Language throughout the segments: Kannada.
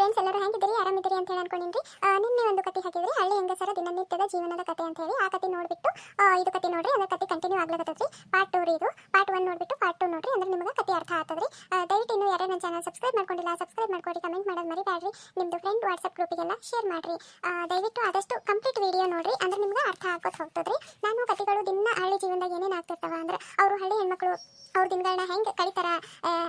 ಫ್ರೆಂಡ್ಸ್ ಎಲ್ಲರೂ ಹೆಂಗಿದ್ದೀರಿ? ಆರಾಮಿದ್ದೀರಿ ಅಂತ ಹೇಳಿ ಅನ್ಕೊಂಡಿನಿ ನಿನ್ನೆ ಒಂದು ಕತೆ ಹಾಕಿದ್ರಿ. ಹಳ್ಳಿ ಹೆಂಗಸರ ದಿನನಿತ್ಯದ ಜೀವನದ ಕತೆ ಅಂತ ಹೇಳಿ ಆ ಕತೆ ನೋಡ್ಬಿಟ್ಟು ಆ, ಇದು ಕತೆ ನೋಡ್ರಿ ಅದ್ರ ಕತೆ ಕಂಟಿನ್ಯೂ ಆಗ್ಲತ್ತದ್ರಿ ಪಾರ್ಟ್ ಟೂ ರೀ ಇದು. ಪಾರ್ಟ್ ಒನ್ ನೋಡ್ಬಿಟ್ಟು ಪಾರ್ಟ್ ಟೂ ನೋಡ್ರಿ ಅಂದ್ರೆ ನಿಮಗೆ ಕತೆ ಅರ್ಥ ಆಗ್ತದ್ರಿ. ಆ, ದಯವಿಟ್ಟು ಇನ್ನು ಯಾರೇ ನನ್ನ ಚಾನಲ್ ಸಬ್ಸ್ಕ್ರೈಬ್ ಮಾಡ್ಕೊಂಡಿಲ್ಲ ಸಬ್ಸ್ಕ್ರೈಬ್ ಮಾಡ್ಕೊಡಿ ಕಮೆಂಟ್ ಮಾಡೋದು ಮರಿಬೇಡ್ರಿ ನಿಮ್ದು ಫ್ರೆಂಡ್ ವಾಟ್ಸಪ್ ಗ್ರೂಪಿಗೆಲ್ಲ ಶೇರ್ ಮಾಡ್ರಿ. ದಯವಿಟ್ಟು ಆದಷ್ಟು ಕಂಪ್ಲೀಟ್ ವಿಡಿಯೋ ನೋಡ್ರಿ ಅಂದ್ರೆ ನಿಮ್ಗೆ ಅರ್ಥ ಆಗೋದು ಹೋಗ್ತದ್ರಿ. ನಾನು ಕತೆಗಳು ದಿನ ಹಳ್ಳಿ ಜೀವನದಾಗ ಏನೇನು ಆಗ್ತಿರ್ತಾವ ಅಂದ್ರೆ ಅವರು ಹಳ್ಳಿ ಹೆಣ್ಮಕ್ಳು ಅವ್ರ ದಿನಗಳನ್ನ ಹೆಂಗೆ ಕಳಿತಾರ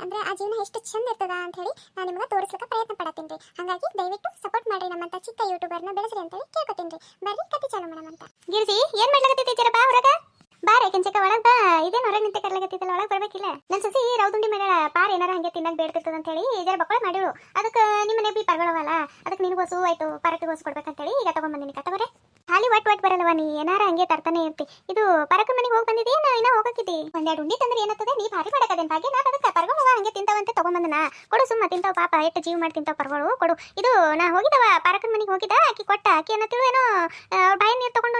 ಅಂದ್ರೆ ಆ ಜೀವನ ಎಷ್ಟು ಚಂದ ಇರ್ತದ ಅಂತ ಹೇಳಿ ನಾನು ನಿಮ್ಗೆ ತೋರಿಸ್ಲಿಕ್ಕೆ ಪ್ರಯತ್ನ ಪಡತ್ತೀನಿ. ರೀ ಹಾಗಾಗಿ ದಯವಿಟ್ಟು ಸಪೋರ್ಟ್ ಮಾಡ್ರಿ ನಮ್ಮಂತ ಚಿಕ್ಕ ಯೂಟ್ಯೂಬರ್ನ ಬೆಳೆಸ್ರಿ ಅಂತ ಹೇಳಿ ಕೇಳ್ಕೊತೀನಿ ಬರ್ರಿ ಕತೆ ಚಾಲು ಮಾಡೋಣ ಅಂತ. ಗಿರ್ಜಿ, ಏನ್ ಮಾಡ್ಲಾಕತ್ತೈತಿ ಬಾ ಹೊರಗ ಬಾರೆ ಕೆಂಚಕ ಒಳಗ್ ಬಾ. ಇದೇನ್ ಹೊರಗೆ ನಿಂತೆ ಕರ್ಲಾಕತ್ತಿದ್ದಲ್ಲ, ಒಳಗ್ ಬರ್ಬೇಕಿಲ್ಲ. ನನ್ ಸಸಿ ರೌದುಂಡಿ ಮಾಡ್ಯಾಳ ಪಾರ್ ಏನಾರ ಹಂಗೆ ತಿನ್ನಕ್ ಬೇಡ್ತಿರ್ತದ ಅಂತ ಹೇಳಿ ಜರ ಬಕ್ಕಳ ಮಾಡಿಳು ಅದಕ್ಕೆ ನಿಮ್ಮ ಮನೆ ಬಿ ಪರ್ಗಳವಲ್ಲ. ಅದಕ್ಕೆ ನಿನಗೋಸು ಆಯ್ತು ಪರಕ್ಕೆ ಗೋಸು ಕೊಡ್ಬೇಕಂತ ಹೇಳಿ ಈಗ ತಗೊಂಬಂದಿನಿ ಕತ್ತವರೆ ಖಾಲಿ ಒಟ್ ಒಟ್ ಬರಲ್ಲವ ನೀ ಏನಾರ ಹಂಗೆ ತರ್ತಾನೆ ಇರ್ತಿ. ಇದು ಪರಕ ಮನೆಗೆ ಹೋಗಿ ಬಂದಿದ್ದೆ ನಾ ಇನ್ನ ಹೋಗಕ್ಕಿದ್ದಿ ಒಂದೆರಡು ಉಂಡಿ ತಂದ್ರೆ ಏನಾಗ್ತದೆ? ನೀ ಭಾರಿ ಮಾಡಕದೇನ್ ಭಾಗ್ಯ? ನಾ ಅದಕ್ಕೆ ಪರ್ಗಳವ ಹಂಗೆ ತಿಂತಾವಂತೆ ತಗೊಂಬಂದನ ಕೊಡು ಸುಮ್ಮ, ತಿಂತಾವ ಪಾಪ, ಎಷ್ಟು ಜೀವ ಮಾಡಿ ತಿಂತಾವ ಪರ್ಗಳು ಕೊಡು. ಇದು ನಾ ಹೋಗಿದವ ಪರಕನ ಮನೆಗೆ ಹೋಗಿದ್ದ? ಆಕಿ ಕೊಟ್ಟ, ಆಕಿ ಏನತ್ತಿಳು ಏನೋ ಬಾಯಿ ನೀರು ತಗೊಂಡು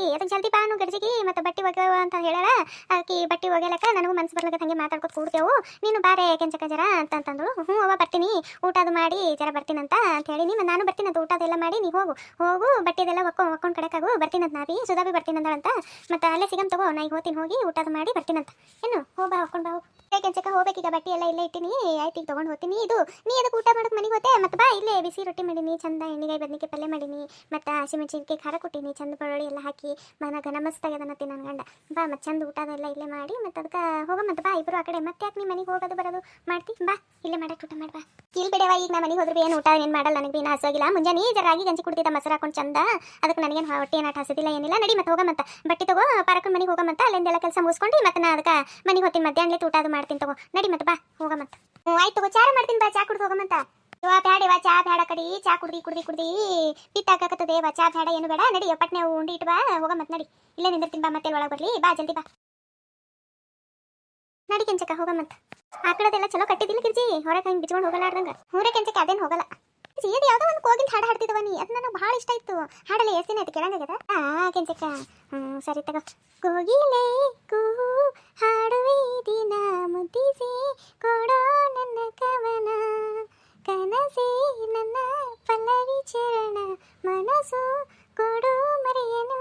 ಬಟ್ಟಿ ಅದಕ್ಕೆ ಜಲ್ದಿ ಬಾನು ಗಡ್ಜಿಗಿ ಮತ್ತೆ ಬಟ್ಟಿ ಅಂತ ಹೇಳಾಳ ಆಕಿ ಬಟ್ಟಿ ಒಗ್ಯಲಕ್ಕ, ನನಗೂ ಮನ್ಸು ಬರ್ಲಕ್ಕ ಹಂಗೆ ಮಾತಾಡ್ಕೊತ ಕೂಡ್ತೇವು. ನೀನು ಬಾರೆ ಕೆಂಚಕ ಜರ ಅಂತಂದು ಹ್ಞೂ ಅವ ಬರ್ತೀನಿ. ಊಟ ಅದು ಮಾಡಿ ಜರ ಬರ್ತೀನಂತ ಅಂತ ಹೇಳಿ, ನೀನು ನಾನು ಬರ್ತೀನಂತ ಊಟ ಅದೆಲ್ಲ ಮಾಡಿ, ನೀ ಹೋಗು. ಹೋಗು, ಬಟ್ಟಿದೆಲ್ಲ ಒಕ್ಕೊ, ಒಕ್ಕೊಂಡು ಕಡೆಕಾಗು ಬರ್ತೀನಂತ ನಾವಿ ಸುಧಾಬಿ ಸುಧಾ ಬಿ ಬರ್ತೀನಂದಳಂತ ಮತ್ತೆ ಅಲ್ಲೇ ಸಿಗಮ್ ತಗೋ, ನಾ ಈಗ ಹೋಗ್ತೀನಿ, ಹೋಗಿ ಊಟ ಅದು ಮಾಡಿ ಬರ್ತೀನಂತ ಏನು ಹೋಗ ಬಾ ಬಾ ಕೆಂಚಕ ಹೋಗ್ಬೇಕೀಗ, ಬಟ್ಟೆ ಎಲ್ಲ ಇಲ್ಲೇ ಇಟ್ಟಿನಿ. ಆಯ್ತು, ಈಗ ತೊಗೊಂಡು ಹೋಗ್ತೀನಿ. ಇದು, ನೀ ಅದಕ್ಕೆ ಊಟ ಮಾಡಕ್ಕೆ ಮನೆಗೆ ಹೋತೆ ಮತ್ತೆ ಬಾ, ಇಲ್ಲೇ ಬಿಸಿ ರೊಟ್ಟಿ ಮಾಡೀನಿ, ಚಂದ ಎಣ್ಣೆಗಾಯಿ, ಬದ್ನಿಕಾಯಿ ಪಲ್ಯ ಮಾಡೀನಿ, ಮತ್ತು ಹಸಿಮೆಣಸಿನ್ಕಾಯಿ ಖಾರ ಕೊಟ್ಟೀನಿ, ಚಂದ ಬೆಳ್ಳುಳ್ಳಿ ಎಲ್ಲ ಹಾಕಿ, ಮನ ಘನ ಮಸ್ತ್ ಆಗ್ಯದನತ್ತಿ ನನ್ನ ಗಂಡ. ಬಾ, ಮತ್ತೆ ಚಂದ ಊಟ ಅದೆಲ್ಲ ಇಲ್ಲೇ ಮಾಡಿ, ಮತ್ತೆ ಅದಕ್ಕೆ ಹೋಗ ಮತ್ತೆ ಬಾ, ಇಬ್ರು ಆ ಕಡೆ. ಮತ್ತೆ ಯಾಕೆ ನೀ ಮನೆಗೆ ಹೋಗೋದು, ಬರೋದು? ಮಾಡ್ತಿ, ಬಾ, ಇಲ್ಲೇ ಮಾಡಕ್ಕೆ ಊಟ ಮಾಡಿ ಬಾ. ಇಲ್ಲಿ ಬಿಡವ ಈಗ ನಾ ಮನೆಗೆ ಹೋದ್ರೆ ಏನು ಊಟ, ಏನು ಮಾಡಲ್ಲ, ನನಗೆ ಏನು ಹಸೋಗಿಲ್ಲ ಮುಂಜಾನೆ ಜರಾಗಿ ರಾಗಿ, ಗಂಜಿ ಕುಡ್ತಿದ್ದ ಮೊಸರು ಹಾಕೊಂಡು ಚಂದ. ಅದಕ್ಕೆ ನನಗೇನು ಹೊಟ್ಟೆ ಏನಾಟ ಹಸದಿಲ್ಲ, ಏನಿಲ್ಲ. ನಡಿ ಮತ್ತೆ ಹೋಗಮಂತ ಬಟ್ಟೆ ತಗೋ ಪಾರಕನ ಮನೆಗೆ ಹೋಗಮಂತ ಅಲ್ಲಿಂದೆಲ್ಲ ಕೆಲಸ ಮುಗಿಸ್ಕೊಂಡು, ಮತ್ತೆ ನಾ ಅದಕ್ಕೆ ಮನೆಗೆ ಹೋಗ್ತೀನಿ. ಮಧ್ಯಾಹ್ನ ಊಟ ಅದು ಮಾಡ್ತೀನಿ ತಗೋ. ನಡಿ ಮತ್ತೆ ಬಾ ಹೋಗಮ್ಮಂತ ಹ್ಞೂ, ಆಯ್ತು ತಗೋ ಚಾರ ಮಾಡ್ತೀನಿ ಬಾ, ಚಾ ಕುಡ್ದು ಹೋಗಮಂತ ಇವ ಬ್ಯಾಡಿವ ಚಾ ಬ್ಯಾಡ ಕಡಿ, ಚಾ ಕುಡ್ದಿ ಕುಡ್ದಿ ಕುಡ್ದಿ. ಪಿತ್ತಾಕತ್ತದ ವಾ ಚಾ ಬ್ಯಾಡ, ಏನು ಬೇಡ ನಡಿ ಪಟ್ನೆ ಉಂಡಿ ಇಟ್ಟು ಬಾ, ಹೋಗ ನಡಿ. ಇಲ್ಲೇ ನಿಂದಿರ್ತೀನಿ ಬಾ, ಮತ್ತೆ ಒಳಗೆ ಬರಲಿ. ಬಾ, ಜಲ್ದಿ ಬಾ. ನಡಿ ಕೆಂಚಕ ಹೋಗ ಮತ್ ಆಕಳದೆಲ್ಲ ಚಲೋ ಕಟ್ಟಿದಿಲ್ಲ ಕಿರ್ಜಿ ಹೊರಗೆ ಹಂಗೆ ಬಿಚ್ಕೊಂಡು ಹೋಗಲಾರ್ದಂಗ. ಮೂರೇ ಕೆಂಚಕ ಅದೇನು ಹೋಗಲ್ಲ. ಇದು ಯಾವುದೋ ಒಂದು ಕೋಗಿನ ಹಾಡು ಹಾಡ್ತಿದವ ನೀ. ಅದು ನನಗೆ ಭಾಳ ಇಷ್ಟ ಇತ್ತು ಹಾಡಲ್ಲ ಎಸ್ಸಿನ ಅದು ಕೇಳಂಗಾಗ್ಯದ ಆ, ಕೆಂಚಕ್ಕ. ಹ್ಞೂ, ಸರಿ ತಗೋ. ಕೋಗಿಲೆ, ಕೂ ಹಾಡುವೆ ನನ್ನ ಪಲ್ಲವಿ ಚರಣ ಮನಸ್ಸು ಕೊಡು ಮರೆಯನು